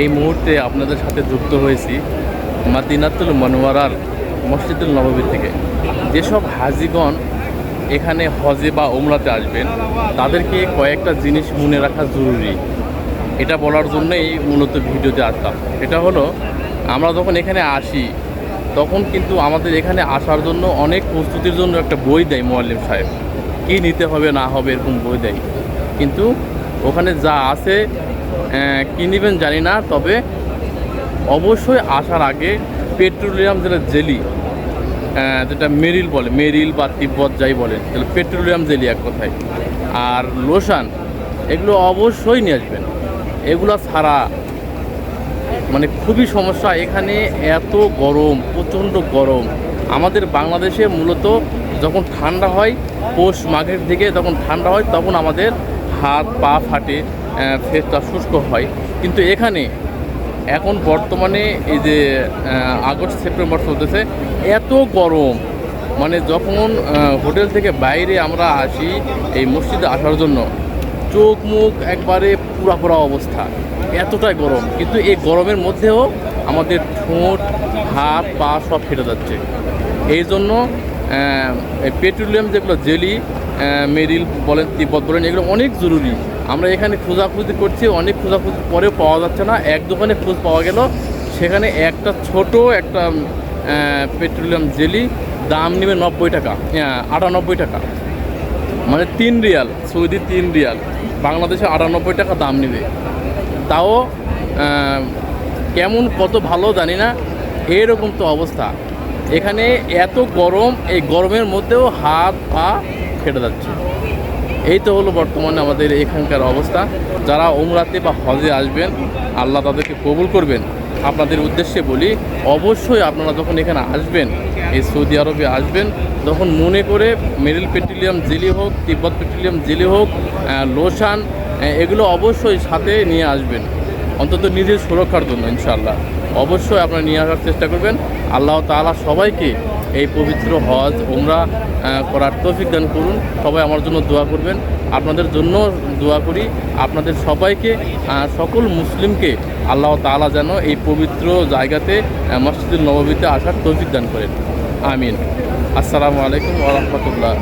এই মুহূর্তে আপনাদের সাথে যুক্ত হয়েছি মাদিনাতুল মনোয়ারার মসজিদুল নববী থেকে। যেসব হাজিগণ এখানে হজে বা ওমরাতে আসবেন, তাদেরকে কয়েকটা জিনিস মনে রাখা জরুরি। এটা বলার জন্যই মূলত ভিডিওতে আসতাম এটা হলো, আমরা যখন এখানে আসি, তখন কিন্তু আমাদের এখানে আসার জন্য অনেক প্রস্তুতির জন্য একটা বই দেয় মোয়াল্লিম সাহেব। কী নিতে হবে, না হবে, এরকম বই দেয়। কিন্তু ওখানে যা আছে কী নেবেন জানি না, তবে অবশ্যই আসার আগে পেট্রোলিয়াম যেটা জেলি যেটা মেরিল বলে, মেরিল বা তিব্বত যাই বলে, তাহলে পেট্রোলিয়াম জেলি এক কথায়। আর লোশান, এগুলো অবশ্যই নিয়ে আসবেন। এগুলো ছাড়া মানে খুবই সমস্যা, এখানে এত গরম, প্রচণ্ড গরম। আমাদের বাংলাদেশে মূলত যখন ঠান্ডা হয়, পৌষ মাঘের দিকে যখন ঠান্ডা হয়, তখন আমাদের হাত, পা ফাটে ফেসটা শুষ্ক হয়। কিন্তু এখানে, এখন বর্তমানে এই যে আগস্ট, সেপ্টেম্বর চলতেছে, এত গরম। মানে যখন হোটেল থেকে বাইরে আমরা আসি এই মসজিদে আসার জন্য, চোখ মুখ একবারে পুরা পুরা অবস্থা। এতটাই গরম। কিন্তু এই গরমের মধ্যেও আমাদের ঠোঁট, হাত, পা সব ফেটে যাচ্ছে। এই জন্য পেট্রোলিয়াম যেগুলো জেলি মেরিল বলেন, তিব্বত বলেন, এগুলো অনেক জরুরি। আমরা এখানে খোঁজাখুঁজি করছি, অনেক খোঁজাখুঁজি পরেও পাওয়া যাচ্ছে না। এক দোকানে খোঁজ পাওয়া গেল, সেখানে একটা ছোট একটা পেট্রোলিয়াম জেলি, দাম নেবে নব্বই টাকা আটানব্বই টাকা। মানে তিন রিয়াল, সৌদি তিন রিয়াল, বাংলাদেশে আটানব্বই টাকা দাম নেবে। তাও কেমন কত ভালো জানি না, এরকম তো অবস্থা। এখানে এত গরম, এই গরমের মধ্যেও হাত, পা ফেটে যাচ্ছে। এই তো হলো বর্তমানে আমাদের এখানকার অবস্থা। যারা ওমরাতে বা হজে আসবেন, আল্লাহ তাদেরকে কবুল করবেন। আপনাদের উদ্দেশ্যে বলি, অবশ্যই আপনারা যখন এখানে আসবেন, এই সৌদি আরবে আসবেন, তখন মনে করে মেরিল পেট্রোলিয়াম জেলি হোক, তিব্বত পেট্রোলিয়াম জেলি হোক লোশান এগুলো অবশ্যই সাথে নিয়ে আসবেন। অন্তত নিজের সুরক্ষার জন্য, ইনশাআল্লাহ। অবশ্যই আপনারা নিয়ে আসার চেষ্টা করবেন। আল্লাহ তাআলা সবাইকে এই পবিত্র হজ ওমরা করার তৌফিক দান করুন। সবাই আমার জন্য দোয়া করবেন। আপনাদের জন্য দোয়া করি। আপনাদের সবাইকে সকল মুসলিমকে আল্লাহ তাআলা যেন এই পবিত্র জায়গাতে মসজিদুল নববীতে আসার তৌফিক দান করেন। আমিন। আসসালামু আলাইকুম ওরহমতুল্লাহ